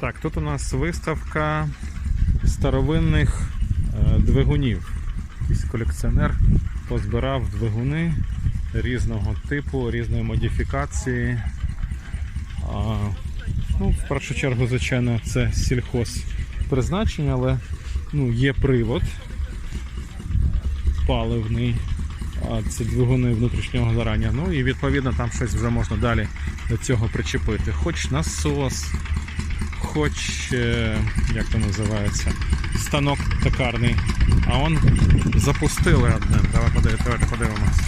Так, тут у нас виставка старовинних е, двигунів. Якийсь колекціонер позбирав двигуни різного типу, різної модифікації. Ну, в першу чергу, звичайно, це сільхоз призначення, але ну, є привод паливний. А це двигуни внутрішнього зарання. Ну і відповідно там щось вже можна далі до цього причепити. Хоч насос, хоч е, як то називається, станок токарний. А он запустили одне. Давай подивимось.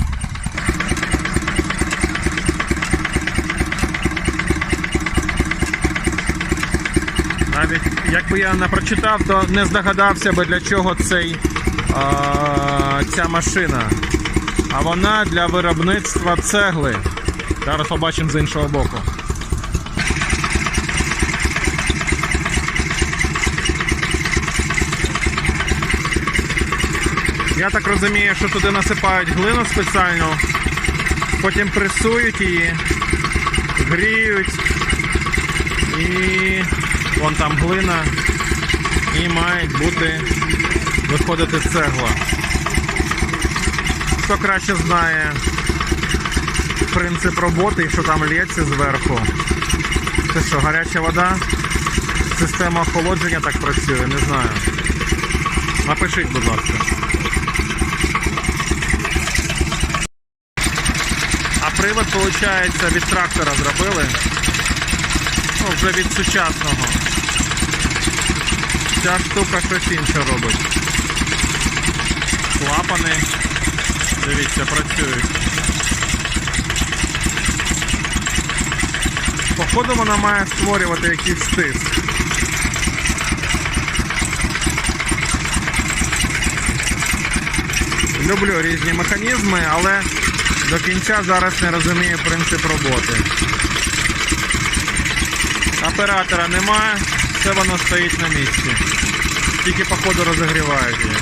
Навіть якби я не прочитав, то не здогадався би для чого цей, а, ця машина. А вона для виробництва цегли. Зараз побачимо з іншого боку. Я так розумію, що туди насипають глину спеціально, потім пресують її, гріють і вон там глина і має бути виходити цегла. Хто краще знає принцип роботи і що там лється зверху. Це що, гаряча вода? Система охолодження так працює, не знаю. Напишіть, будь ласка. Привод, виходить, від трактора зробили. Ну, вже від сучасного. Ця штука щось інше робить. Клапани. Дивіться, працюють. Походу вона має створювати якийсь стиск. Люблю різні механізми, але до кінця зараз не розуміє принцип роботи. Оператора немає, все воно стоїть на місці. Тільки походу розігрівають її.